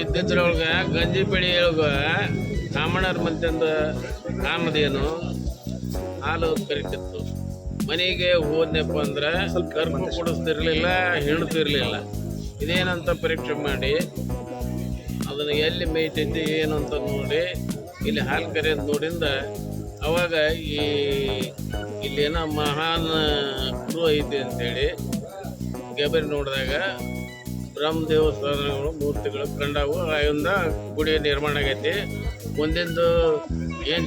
ಇದ್ದಿದ್ರೊಳಗೆ ಗಂಜಿ ಬೆಳೆಯೊಳಗೆ ಕಾಮಣ್ಣರ ಮಂತಂದು ಕಾಮಧೇನು ಹಾಲು ಕರಿತಿತ್ತು. ಮನೆಗೆ ಹೋದ್ನಪ್ಪ ಅಂದ್ರೆ ಕರ್ಮ ಕುಡಿಸ್ತಿರ್ಲಿಲ್ಲ, ಹಿಣ್ತಿರ್ಲಿಲ್ಲ. ಇದೇನಂತ ಪರೀಕ್ಷೆ ಮಾಡಿ ಅದನ್ನು ಎಲ್ಲಿ ಮೇಯ್ತೈತಿ, ಏನು ಅಂತ ನೋಡಿ, ಇಲ್ಲಿ ಹಾಲು ಕರೆಯೋದು ನೋಡಿಂದ ಅವಾಗ ಈ ಇಲ್ಲೇನೋ ಮಹಾನ್ ಕುರು ಐತಿ ಅಂತೇಳಿ ಗೆಬರಿ ನೋಡಿದಾಗ ಬ್ರಹ್ಮ ದೇವಸ್ಥಾನಗಳು ಮೂರ್ತಿಗಳು ಕಂಡವು ಅವಿಂದ ಗುಡಿ ನಿರ್ಮಾಣ ಆಗೈತಿ. ಮುಂದಿಂದು ಏನು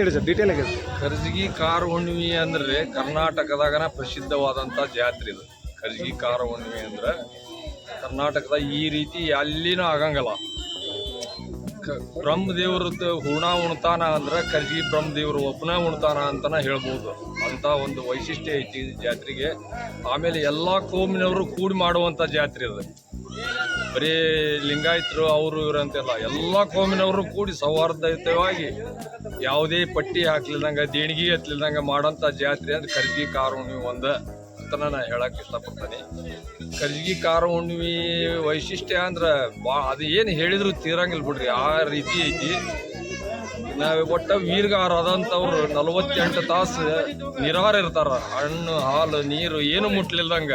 ಹೇಳಿ ಸರ್ ಡೀಟೇಲ್ ಆಗಿ ಕರ್ಜಗಿ ಕಾರ ಹುಣ್ಣಿಮೆ ಅಂದ್ರೆ ಕರ್ನಾಟಕದಾಗನ ಪ್ರಸಿದ್ಧವಾದಂಥ ಜಾತ್ರೆ ಇದು. ಕರ್ಜಗಿ ಕಾರ ಹುಣ್ಣಿಮೆ ಅಂದ್ರೆ ಕರ್ನಾಟಕದ ಈ ರೀತಿ ಎಲ್ಲಿನೂ ಆಗಂಗಲ್ಲ. ಬ್ರಹ್ಮದೇವ್ರದ್ದು ಹೂಣ ಉಣ್ತಾನ ಅಂದ್ರೆ ಕರ್ಜಗಿ ಬ್ರಹ್ಮದೇವ್ರು ಒಬ್ಬನ ಉಣ್ತಾನ ಅಂತಾನೆ ಹೇಳ್ಬೋದು. ಅಂತ ಒಂದು ವೈಶಿಷ್ಟ್ಯ ಐತಿ ಜಾತ್ರೆಗೆ. ಆಮೇಲೆ ಎಲ್ಲ ಕೋಮಿನವರು ಕೂಡಿ ಮಾಡುವಂಥ ಜಾತ್ರೆ ಅದು ಬರೀ ಲಿಂಗಾಯತರು ಅವರು ಇವರು ಅಂತೆಲ್ಲ ಎಲ್ಲ ಕೋಮಿನವರು ಕೂಡಿ ಸೌಹಾರ್ದಯುತವಾಗಿ ಯಾವುದೇ ಪಟ್ಟಿ ಹಾಕ್ಲಿಲ್ದಂಗೆ, ದೇಣಿಗೆ ಹತ್ತಲಿಲ್ದಂಗೆ ಮಾಡೋಂಥ ಜಾತ್ರೆ ಅಂದ್ರೆ ಖರ್ಜಿ ಕಾರ ಹುಣ್ಣಿಮೆ ಒಂದು ಅಂತ ನಾನು ಹೇಳಕ್ಕೆ ಇಷ್ಟಪಡ್ತೀನಿ. ಖರ್ಜಿ ಕಾರ ಹುಣ್ಣಿಮೆ ವೈಶಿಷ್ಟ್ಯ ಅಂದ್ರೆ ಬಾ, ಅದು ಏನು ಹೇಳಿದ್ರು ತೀರಂಗಿಲ್ಲ ಬಿಡ್ರಿ, ಆ ರೀತಿ ಐತಿ. ನಾವು ಒಟ್ಟ ವೀರ್ಗಾರ ಆದಂಥವ್ರು ನಲವತ್ತೆಂಟು ತಾಸು ನಿರಾರ ಇರ್ತಾರ, ಹಣ್ಣು, ಹಾಲು, ನೀರು ಏನು ಮುಟ್ಲಿಲ್ದಂಗ.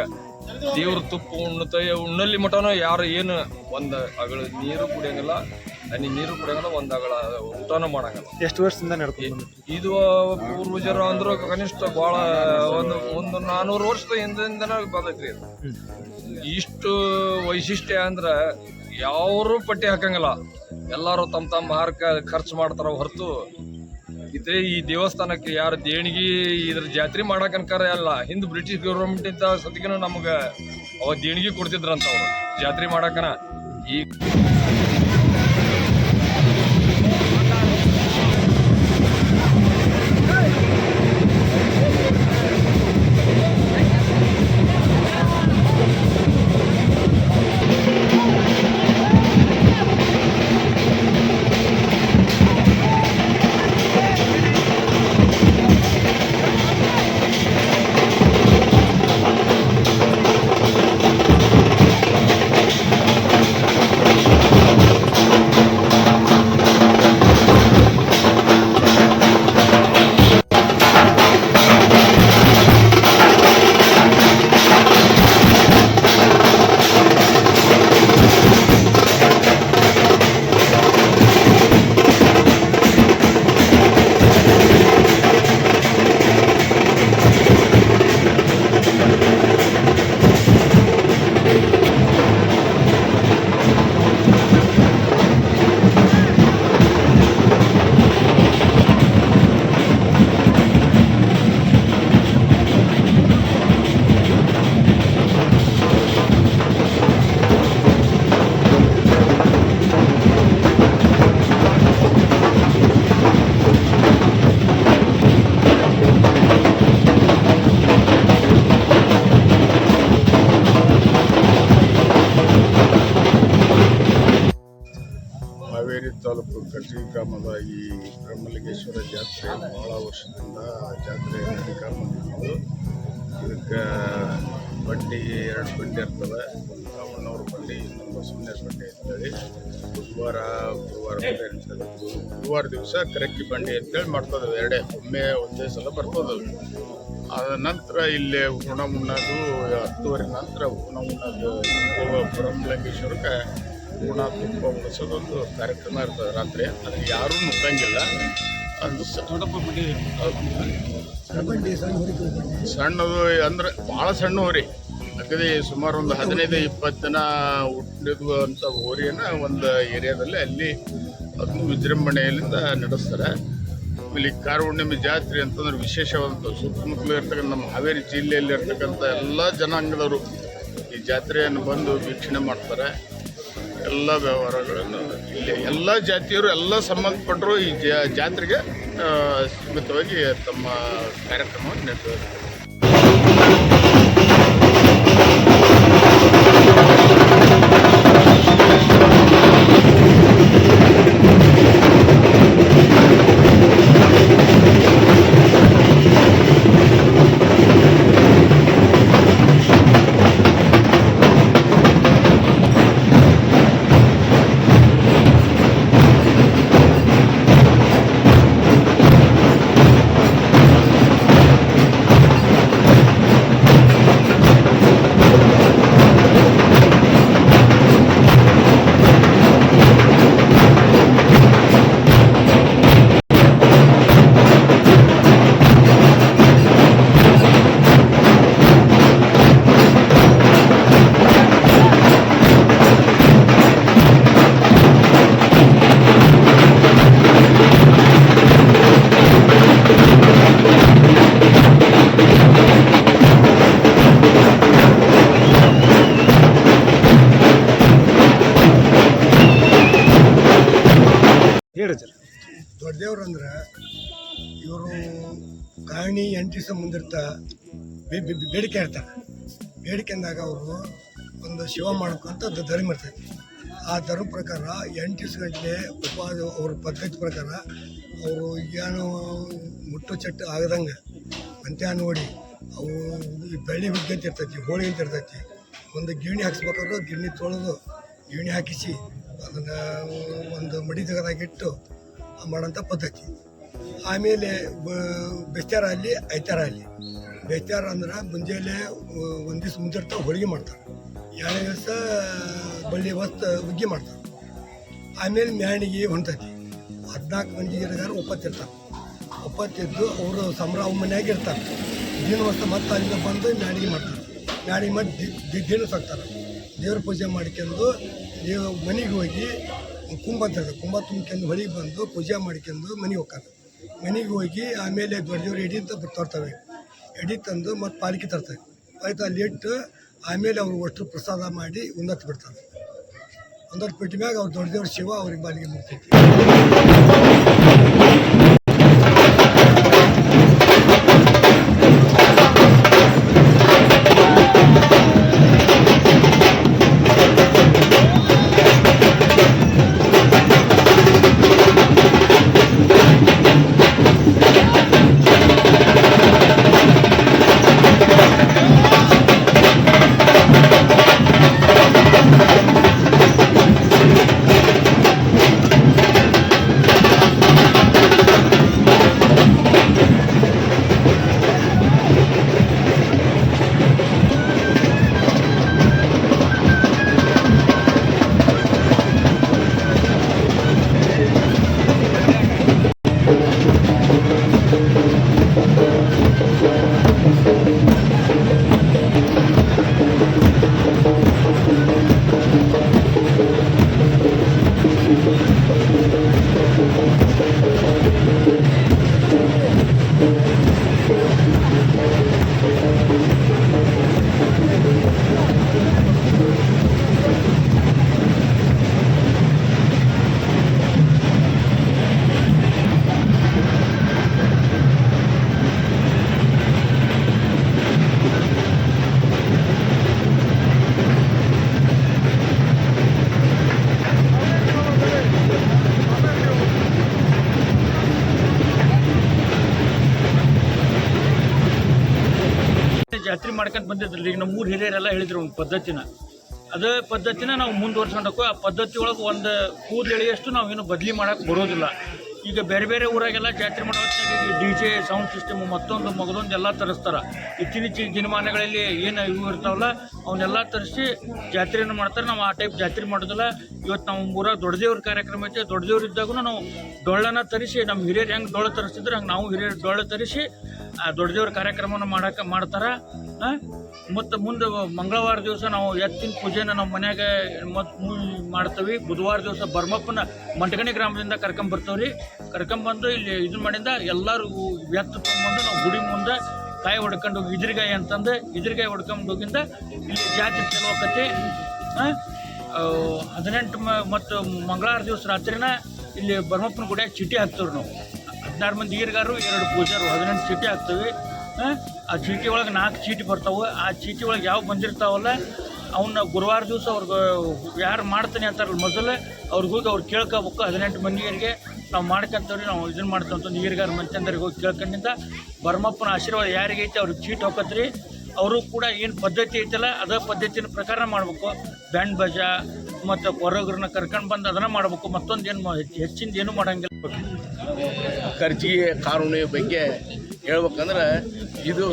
ದೇವ್ರ ತುಪ್ಪ ಉಣ್ಣುತ್ತ ಉಣ್ಣಲ್ಲಿ ಮಟನೂ ಯಾರು ಏನು ಒಂದು ಅಗಳ ನೀರು ಕುಡಿಯಂಗಿಲ್ಲ ಹನಿ ನೀರು ಕುಡಿಯಂಗಿಲ್ಲ ಒಂದು ಅಗಳ ಊಟನೂ ಮಾಡಂಗಿಲ್ಲ. ಎಷ್ಟು ವರ್ಷದಿಂದ ನಡ್ಕೊಂಡು ಇದು ಪೂರ್ವಜರು ಅಂದ್ರೆ ಕನಿಷ್ಠ ಭಾಳ ಒಂದು ಒಂದು ನಾನೂರು ವರ್ಷದ ಹಿಂದಿಂದನೇ ಬದಕ್ರಿ ಇಷ್ಟು ವೈಶಿಷ್ಟ್ಯ ಅಂದ್ರೆ ಯಾರು ಪಟ್ಟಿ ಹಾಕಂಗಿಲ್ಲ. ಎಲ್ಲರೂ ತಮ್ಮ ತಮ್ಮ ಆಹಾರಕ್ಕೆ ಖರ್ಚು ಮಾಡ್ತಾರ ಹೊರತು ಇದ್ರೆ ಈ ದೇವಸ್ಥಾನಕ್ಕೆ ಯಾರು ದೇಣಿಗೆ ಇದ್ರ ಜಾತ್ರೆ ಮಾಡಕನ್ಕಾರ ಅಲ್ಲ. ಹಿಂದ್ ಬ್ರಿಟಿಷ್ ಗೌರ್ಮೆಂಟ್ ಇಂತ ಸತಿಗನು ನಮಗ ಅವ ದೇಣಿಗೆ ಕೊಡ್ತಿದ್ರಂತ ಅವ್ರು. ಜಾತ್ರೆ ಮಾಡಕನ. ಈ ಜಾತ್ರೆ ಭಾಳ ವರ್ಷದಿಂದ ಜಾತ್ರೆ ಬಂದಿದ್ದು ಇದಕ್ಕೆ ಬಂಡಿ ಎರಡು ಬಡ್ಡಿ ಇರ್ತವೆ. ಕಾಮಣ್ಣವ್ರ ಬಂಡಿ ಇನ್ನೊಂದು ಸುಮ್ಮನೆ ಬಂಡಿ ಅಂತೇಳಿ. ಬುಧವಾರ, ಗುರುವಾರ ಇರ್ತದೆ. ಗುರುವಾರ ದಿವಸ ಕರೆಕ್ಕಿ ಬಂಡಿ ಅಂತೇಳಿ ಮಾಡ್ತದೆ ಎರಡೇ, ಒಮ್ಮೆ, ಒಂದೇ ಸಲ ಬರ್ತದೆ ಅದ ನಂತರ ಇಲ್ಲಿ ಹುಣ ಉಣ್ಣೋದು ಹತ್ತುವರೆ ನಂತರ ಹುಣ ಉಣ್ಣೋದು ಬ್ರಹ್ಮಲಿಂಗೇಶ್ವರಕ್ಕೆ ಹುಣ ತುಂಬ ಉಣಿಸೋದೊಂದು ಕಾರ್ಯಕ್ರಮ ಇರ್ತದೆ ರಾತ್ರಿ. ಅದಕ್ಕೆ ಯಾರೂ ನುಗ್ಗಂಗಿಲ್ಲ. ಸಣ್ಣದು ಅಂದ್ರೆ ಭಾಳ ಸಣ್ಣ ಹೋರಿ. ಅಗದಿ ಸುಮಾರು ಒಂದು ಹದಿನೈದು, ಇಪ್ಪತ್ತು ಜನ ಹುಟ್ಟಿದ್ವು ಹೋರಿಯನ್ನ ಒಂದು ಏರಿಯಾದಲ್ಲಿ ಅಲ್ಲಿ ಅದನ್ನು ವಿಜೃಂಭಣೆಯಲ್ಲಿಂದ ನಡೆಸ್ತಾರೆ. ಆಮೇಲೆ ಕಾರ ಹುಣ್ಣಿಮೆ ಜಾತ್ರೆ ಅಂತಂದ್ರೆ ವಿಶೇಷವಾದಂಥ ಸುತ್ತಮುತ್ತಲು ಇರ್ತಕ್ಕಂಥ ನಮ್ಮ ಹಾವೇರಿ ಜಿಲ್ಲೆಯಲ್ಲಿ ಇರ್ತಕ್ಕಂಥ ಎಲ್ಲ ಜನಾಂಗದವರು ಈ ಜಾತ್ರೆಯನ್ನು ಬಂದು ವೀಕ್ಷಣೆ ಮಾಡ್ತಾರೆ. ಎಲ್ಲ ವ್ಯವಹಾರಗಳನ್ನು ಇಲ್ಲಿ ಎಲ್ಲ ಜಾತಿಯವರು ಎಲ್ಲ ಸಂಬಂಧಪಟ್ಟರು ಈ ಜಾತ್ರೆಗೆ ಸೀಮಿತವಾಗಿ ತಮ್ಮ ಕಾರ್ಯಕ್ರಮವನ್ನು ನಡೆಸಿದ್ದಾರೆ ಹೇಳ್ರಿ ಸರ್ ದೊಡ್ಡದೇವ್ರು ಅಂದ್ರೆ ಇವರು ಕಾಣಿ ಎಂಟು ಮುಂದಿರ್ತಾ ಬೇಡಿಕೆ ಇರ್ತಾರೆ ಬೇಡಿಕೆ ಅಂದಾಗ ಅವರು ಒಂದು ಶಿವ ಮಾಡ್ಕೊಂತ ಧರ್ಮ ಇರ್ತೈತಿ. ಆ ಧರ್ಮ ಪ್ರಕಾರ ಎಂಟು ದಿವಸ ಗಂಟಲೆ ಉಪವಾಸ ಅವ್ರ ಪದ್ಧತಿ ಪ್ರಕಾರ ಅವರು ಏನು ಮುಟ್ಟು ಚಟ್ಟು ಆಗದಂಗೆ ಅಂತ್ಯ ನೋಡಿ ಅವು ಬೆಳ್ಳಿ ಅಂತ ಇರ್ತೈತಿ, ಹೋಳಿ ಅಂತ ಇರ್ತೈತಿ. ಒಂದು ಗಿರಣಿ ಹಾಕ್ಸ್ಬೇಕಾದ್ರೆ ಗಿರಣಿ ತೊಳೆದು ಗಿರಣಿ ಹಾಕಿಸಿ ಅದನ್ನು ಒಂದು ಮಡಿ ತೆಗೆದಾಗಿಟ್ಟು ಮಾಡೋಂಥ ಪದ್ಧತಿ. ಆಮೇಲೆ ಬೆಚ್ಚಾರ ಅಲ್ಲಿ, ಐತಾರ ಅಲ್ಲಿ. ಬೆಚ್ಚಾರ ಅಂದ್ರೆ ಮುಂಜಾನೆ ಒಂದು ದಿವ್ಸ ಮುಂದಿರ್ತಾವೆ ಹೋಳಿಗೆ ಮಾಡ್ತಾರೆ. ಎರಡನೇ ದಿವಸ ಬಳ್ಳಿ ಹೊತ್ತು ಹುಗ್ಗಿ ಮಾಡ್ತಾರೆ. ಆಮೇಲೆ ಮ್ಯಾಣಿಗೆ ಹೊಂಟತಿ. ಹದಿನಾಲ್ಕು ಮಂದಿ ಇರೋದಾರ ಒಪ್ಪತ್ತಿರ್ತಾರೆ. ಒಪ್ಪತ್ತಿದ್ದು ಅವರು ಸಂಭ್ರಮ ಮನ್ಯಾಗ ಇರ್ತಾರೆ. ದಿನ ವರ್ಷ ಮತ್ತೆ ಅಲ್ಲಿಂದ ಬಂದು ಮ್ಯಾಣಿಗೆ ಮಾಡ್ತಾರೆ. ಮ್ಯಾಣಿಗೆ ಮತ್ತೆ ದಿನ ಸಾಕ್ತಾರೆ ದೇವ್ರ ಪೂಜೆ ಮಾಡ್ಕೊಂಡು ದೇವ ಮನೆಗೆ ಹೋಗಿ ಕುಂಬ ಅಂತ ಕುಂಬ ತುಂಬ್ಕೊಂಡು ಹೊಳಿಗೆ ಬಂದು ಪೂಜೆ ಮಾಡ್ಕೊಂಡು ಮನೆಗೆ ಹೋಗ್ತಾರೆ ಮನೆಗೆ ಹೋಗಿ ಆಮೇಲೆ ದೊಡ್ಡ ಎಡಿ ಅಂತ ತರ್ತವೆ. ಎಡಿ ತಂದು ಮತ್ತು ಪಾಲಿಕೆ ತರ್ತವೆ ಆಯ್ತು, ಅಲ್ಲಿ ಇಟ್ಟು ಆಮೇಲೆ ಅವ್ರು ಒಟ್ಟು ಪ್ರಸಾದ ಮಾಡಿ ಉನ್ನತ್ ಬಿಡ್ತಾರೆ. ಒಂದೊಂದು ಬಿಟ್ಟ ಮ್ಯಾಗ ಅವ್ರು ದೊಡ್ಡ ಶಿವ ಅವ್ರಿಗೆ ಬಾಲಿಗೆ ಮುಗ್ತೈತಿ ಬಂದಿದ್ರಲ್ಲ ಈಗ ನಮ್ಮ ಊರ್ ಹಿರಿಯರೆಲ್ಲ ಹೇಳಿದ್ರು ಒಂದು ಪದ್ಧತಿನ. ಅದೇ ಪದ್ಧತಿನ ನಾವು ಮುಂದುವರ್ಸ್ಕೊಂಡೋಗು ಆ ಪದ್ಧತಿ ಒಳಗೆ ಒಂದು ಕೂದಲು ಎಳೆಯಷ್ಟು ನಾವು ಏನು ಬದಲಿ ಮಾಡಕ್ಕೆ ಬರೋದಿಲ್ಲ. ಈಗ ಬೇರೆ ಬೇರೆ ಊರಾಗೆಲ್ಲ ಜಾತ್ರೆ ಮಾಡೋ ಡಿ ಜೆ ಸೌಂಡ್ ಸಿಸ್ಟಮ್ ಮತ್ತೊಂದು ಮಗದೊಂದು ಎಲ್ಲ ತರಿಸ್ತಾರೆ. ಇತ್ತೀಚಿನ ದಿನಮಾನಗಳಲ್ಲಿ ಏನು ಇವು ಇರ್ತಾವಲ್ಲ, ಅವನ್ನೆಲ್ಲ ತರಿಸಿ ಜಾತ್ರೆಯನ್ನು ಮಾಡ್ತಾರೆ. ನಾವು ಆ ಟೈಪ್ ಜಾತ್ರೆ ಮಾಡೋದಿಲ್ಲ. ಇವತ್ತು ನಾವು ಊರಾಗ ದೊಡ್ಡದೇವ್ರ ಕಾರ್ಯಕ್ರಮ ಐತೆ. ದೊಡ್ಡದೇವ್ರು ಇದ್ದಾಗೂ ನಾವು ಡೊಳ್ಳನ ತರಿಸಿ ನಮ್ಮ ಹಿರಿಯರು ಹೆಂಗೆ ಡೊಳ್ಳು ತರಿಸ್ತಿದ್ರು, ಹಂಗೆ ನಾವು ಹಿರಿಯರು ಡೊಳ್ಳು ತರಿಸಿ, ಆ ದೊಡ್ಡದೇವ್ರ ಕಾರ್ಯಕ್ರಮವನ್ನು ಮಾಡಕ್ಕೆ ಮಾಡ್ತಾರೆ. ಮತ್ತು ಮುಂದೆ ಮಂಗಳವಾರ ದಿವಸ ನಾವು ಎತ್ತಿನ ಪೂಜೆನ ನಮ್ಮ ಮನ್ಯಾಗ ಮತ್ತು ಮಾಡ್ತೀವಿ. ಬುಧವಾರ ದಿವಸ ಬರ್ಮಪ್ಪನ ಮಂಟಗಣಿ ಗ್ರಾಮದಿಂದ ಕರ್ಕೊಂಬರ್ತೀವಿ ಕರ್ಕೊಂಬಂದು ಇಲ್ಲಿ ಇದು ಮಾಡಿಂದ ಎಲ್ಲರೂ ಎತ್ತು ತೊಗೊಂಬಂದು ನಾವು ಗುಡಿ ಮುಂದೆ ಕಾಯಿ ಹೊಡ್ಕೊಂಡು ಹೋಗಿ ಇದ್ರಿಗಾಯಿ ಅಂತಂದು ಇದ್ರಿಗಾಯಿ ಹೊಡ್ಕೊಂಡು ಹೋಗಿಂದ ಇಲ್ಲಿ ಜಾತ್ರೆ ಚಲೋ ಆಕತಿ ಹದಿನೆಂಟು ಮತ್ತು ಮಂಗಳವಾರ ದಿವಸ ರಾತ್ರಿನ ಇಲ್ಲಿ ಬ್ರಹ್ಮಪ್ಪನ ಗುಡಿಯಾಗ ಚೀಟಿ ಹಾಕ್ತೀವಿ ನಾವು. ಹದಿನಾರು ಮಂದಿ ಈರ್ಗಾರು ಎರಡು ಪೂಜಾರು ಹದಿನೆಂಟು ಚೀಟಿ ಹಾಕ್ತೀವಿ ಆ, ಚೀಟಿ ಒಳಗೆ ನಾಲ್ಕು ಚೀಟಿ ಬರ್ತಾವೆ. ಆ ಚೀಟಿ ಒಳಗೆ ಯಾವ ಬಂದಿರ್ತಾವಲ್ಲ ಅವನ್ನ ಗುರುವಾರ ದಿವಸ ಅವ್ರಿಗೆ ಯಾರು ಮಾಡ್ತಾನೆ ಅಂತಾರಲ್ಲ ಮೊದಲು ಅವ್ರಿಗೆ ಹೋಗಿ ಅವ್ರು ಕೇಳ್ಕೋಬೇಕು ಹದಿನೆಂಟು ಮಂದಿಗೆ ನಾವು ಮಾಡ್ಕೊಂತವ್ರಿ, ನಾವು ಇದನ್ನು ಮಾಡ್ತಂತ ನೀರ್ಗಾರ ಮಂಚಂದ್ರಿಗೆ ಹೋಗಿ ಕೇಳ್ಕೊಂಡಿಂದ ಬರ್ಮಪ್ಪನ ಆಶೀರ್ವಾದ ಯಾರಿಗೈತೆ ಅವ್ರಿಗೆ ಚೀಟ್ ಹೋಗತ್ರಿ. ಅವರು ಕೂಡ ಏನು ಪದ್ಧತಿ ಐತಲ್ಲ, ಅದೇ ಪದ್ಧತಿನ ಪ್ರಕಾರ ಮಾಡಬೇಕು. ಬ್ಯಾಂಡ್ ಬಜ ಮತ್ತು ಹೊರಗ್ರನ್ನ ಕರ್ಕೊಂಡು ಬಂದು ಅದನ್ನು ಮಾಡಬೇಕು. ಮತ್ತೊಂದು ಏನು ಹೆಚ್ಚಿಂದ ಏನು ಮಾಡಂಗಿಲ್ಲ. ಕರ್ಜಿಗೆ ಕಾನೂನು ಬಗ್ಗೆ ಹೇಳ್ಬೇಕಂದ್ರೆ ಇದು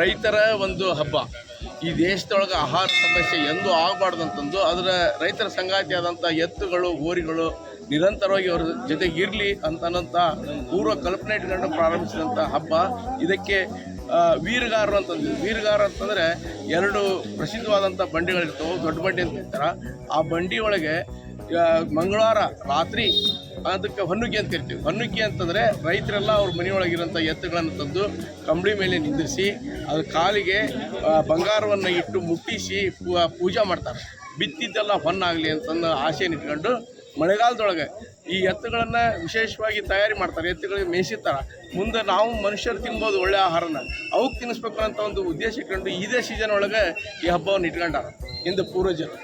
ರೈತರ ಒಂದು ಹಬ್ಬ. ಈ ದೇಶದೊಳಗೆ ಆಹಾರ ಸಮಸ್ಯೆ ಎಂದೂ ಆಗಬಾರ್ದು ಅಂತಂದು ಅದರ ರೈತರ ಸಂಗಾತಿಯಾದಂಥ ಎತ್ತುಗಳು, ಹೋರಿಗಳು ನಿರಂತರವಾಗಿ ಅವ್ರ ಜೊತೆಗೆ ಇರಲಿ ಅಂತನಂಥ ಪೂರ್ವ ಕಲ್ಪನೆ ಇಟ್ಕೊಂಡು ಪ್ರಾರಂಭಿಸಿದಂಥ ಹಬ್ಬ. ಇದಕ್ಕೆ ವೀರಗಾರ ವೀರಗಾರರು ಅಂತಂದು ವೀರಗಾರ ಅಂತಂದರೆ ಎರಡು ಪ್ರಸಿದ್ಧವಾದಂಥ ಬಂಡಿಗಳಿರ್ತವೆ, ದೊಡ್ಡ ಬಂಡಿ ಅಂತ ಹೇಳ್ತಾರೆ. ಆ ಬಂಡಿ ಒಳಗೆ ಮಂಗಳವಾರ ರಾತ್ರಿ ಅದಕ್ಕೆ ಹೊನ್ನುಗ್ಗಿ ಅಂತ ಇರ್ತೀವಿ ಹೊನ್ನುಗ್ಗಿ ಅಂತಂದರೆ ರೈತರೆಲ್ಲ ಅವ್ರ ಮನೆಯೊಳಗಿರೋಂಥ ಎತ್ತುಗಳನ್ನು ತಂದು ಕಂಬಳಿ ಮೇಲೆ ನಿಂದಿರಿಸಿ ಅದು ಕಾಲಿಗೆ ಬಂಗಾರವನ್ನು ಇಟ್ಟು ಮುಟ್ಟಿಸಿ ಪೂಜೆ ಮಾಡ್ತಾರೆ. ಬಿತ್ತಿದ್ದೆಲ್ಲ ಹೊನ್ನಾಗಲಿ ಅಂತಂದು ಆಸೆಯನ್ನು ಇಟ್ಕೊಂಡು ಮಳೆಗಾಲದೊಳಗೆ ಈ ಎತ್ತುಗಳನ್ನು ವಿಶೇಷವಾಗಿ ತಯಾರಿ ಮಾಡ್ತಾರೆ, ಎತ್ತುಗಳಿಗೆ ಮೇಯಿಸಿರ್ತಾರೆ. ಮುಂದೆ ನಾವು ಮನುಷ್ಯರು ತಿನ್ಬೋದು ಒಳ್ಳೆ ಆಹಾರನ. ಅವಕ್ಕೆ ತಿನ್ನಿಸ್ಬೇಕು ಅಂತ ಒಂದು ಉದ್ದೇಶ ಇಟ್ಕೊಂಡು ಇದೇ ಸೀಸನ್ ಒಳಗೆ ಈ ಹಬ್ಬವನ್ನು ಇಟ್ಕೊಂಡಾರ ಎಂದು ಪೂರ್ವಜರು.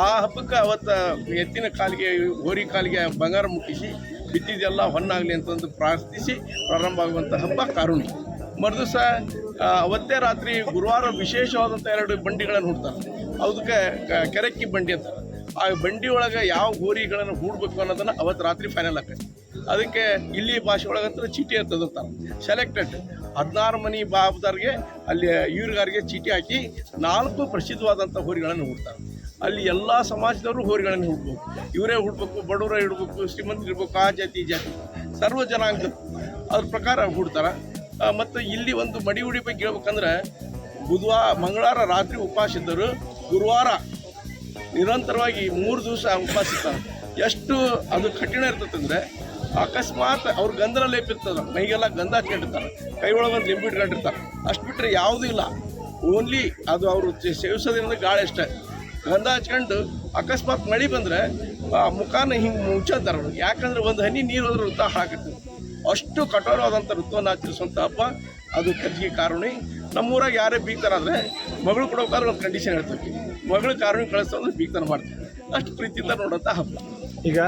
ಆ ಹಬ್ಬಕ್ಕೆ ಅವತ್ತು ಎತ್ತಿನ ಕಾಲಿಗೆ, ಹೋರಿ ಕಾಲಿಗೆ ಬಂಗಾರ ಮುಟ್ಟಿಸಿ, ಬಿತ್ತಿದೆಲ್ಲ ಹೊನ್ನಾಗಲಿ ಅಂತಂದು ಪ್ರಾರ್ಥಿಸಿ ಪ್ರಾರಂಭ ಆಗುವಂಥ ಹಬ್ಬ ಕಾರುಣಿ. ಮರುದಿವಸ ಅವತ್ತೇ ರಾತ್ರಿ ಗುರುವಾರ ವಿಶೇಷವಾದಂಥ ಎರಡು ಬಂಡಿಗಳನ್ನು ಹುಡ್ತಾರೆ ಅದಕ್ಕೆ ಕೆರಕ್ಕಿ ಬಂಡಿ ಅಂತಾರೆ. ಆ ಬಂಡಿ ಒಳಗೆ ಯಾವ ಗೋರಿಗಳನ್ನು ಹೂಡ್ಬೇಕು ಅನ್ನೋದನ್ನು ಅವತ್ತು ರಾತ್ರಿ ಫೈನಲ್ ಆಕೈತಿ. ಅದಕ್ಕೆ ಇಲ್ಲಿ ಭಾಷೆ ಒಳಗಂತ ಚೀಟಿ ಅಂತದಂತಾರೆ ಸೆಲೆಕ್ಟೆಡ್ ಹದಿನಾರು ಮನಿ ಬಾಬ್ದಾರ್ಗೆ ಅಲ್ಲಿ ಇವ್ರಿಗಾರಿಗೆ ಚೀಟಿ ಹಾಕಿ ನಾಲ್ಕು ಪ್ರಸಿದ್ಧವಾದಂಥ ಹೋರಿಗಳನ್ನು ಹುಡ್ತಾರೆ. ಅಲ್ಲಿ ಎಲ್ಲ ಸಮಾಜದವರು ಹೋರಿಗಳನ್ನು ಹುಡ್ಬೇಕು. ಇವರೇ ಹುಡ್ಬೇಕು, ಬಡವರ ಇಡ್ಬೇಕು, ಶ್ರೀಮಂತರು ಇರ್ಬೇಕು ಆ ಜಾತಿ ಜಾತಿ. ಸರ್ವ ಜನಾಂಗ ಅದ್ರ ಪ್ರಕಾರ ಹುಡ್ತಾರೆ. ಮತ್ತು ಇಲ್ಲಿ ಒಂದು ಮಡಿ ಉಡಿ ಬಗ್ಗೆ ಹೇಳ್ಬೇಕಂದ್ರೆ ಬುಧವಾರ, ಮಂಗಳವಾರ ರಾತ್ರಿ ಉಪವಾಸ ಇದ್ದರು ಗುರುವಾರ ನಿರಂತರವಾಗಿ ಮೂರು ದಿವಸ ಉಪವಾಸ ಇರ್ತಾರೆ ಎಷ್ಟು ಅದು ಕಠಿಣ ಇರ್ತದಂದ್ರೆ ಅಕಸ್ಮಾತ್ ಅವ್ರ ಗಂಧನ ಲೇಪ್ ಇರ್ತದ ಮೈಗೆಲ್ಲ ಗಂಧ ಹಚ್ಕೊಂಡಿರ್ತಾರೆ. ಕೈ ಒಂದು ಲಿಂಬು ಇಟ್ಕೊಂಡಿರ್ತಾರೆ. ಅಷ್ಟು ಬಿಟ್ಟರೆ ಯಾವುದೂ ಇಲ್ಲ. ಓನ್ಲಿ ಅದು ಅವರು ಸೇವಿಸೋದ್ರಿಂದ ಗಾಳಿ ಅಷ್ಟೇ. ಗಂಧ ಹಚ್ಕೊಂಡು ಅಕಸ್ಮಾತ್ ಮಳೆ ಬಂದರೆ ಆ ಮುಖಾನ ಹಿಂಗೆ ಮುಚ್ಚಂತಾರೆ ಅವ್ರು. ಯಾಕಂದ್ರೆ ಒಂದು ಹನಿ ನೀರು ಹೋದ್ರೆ ಋತು ಹಾಕತ್ತೆ ಅಷ್ಟು ಕಠೋರವಾದಂಥ ಋತುವನ್ನು ಆಚರಿಸುವಂಥ ಹಬ್ಬ. ಅದು ಕಜ್ಜಿಗೆ ಕಾರುಣಿ. ನಮ್ಮೂರಾಗ ಯಾರೇ ಬೀಗ್ತಾರಾದರೆ ಮಗಳು ಕೊಡೋಕಾದ್ರೆ ಒಂದು ಕಂಡೀಷನ್ ಹೇಳ್ತೀವಿ ಮಗಳು ಕಾರ್ಮಿಕ ಕಳಿಸೋದು ಭೀಕ್ತನ ಮಾಡ್ತೀವಿ ಅಷ್ಟು ಪ್ರೀತಿಯಿಂದ ನೋಡೋಂಥ ಹಬ್ಬ. ಈಗ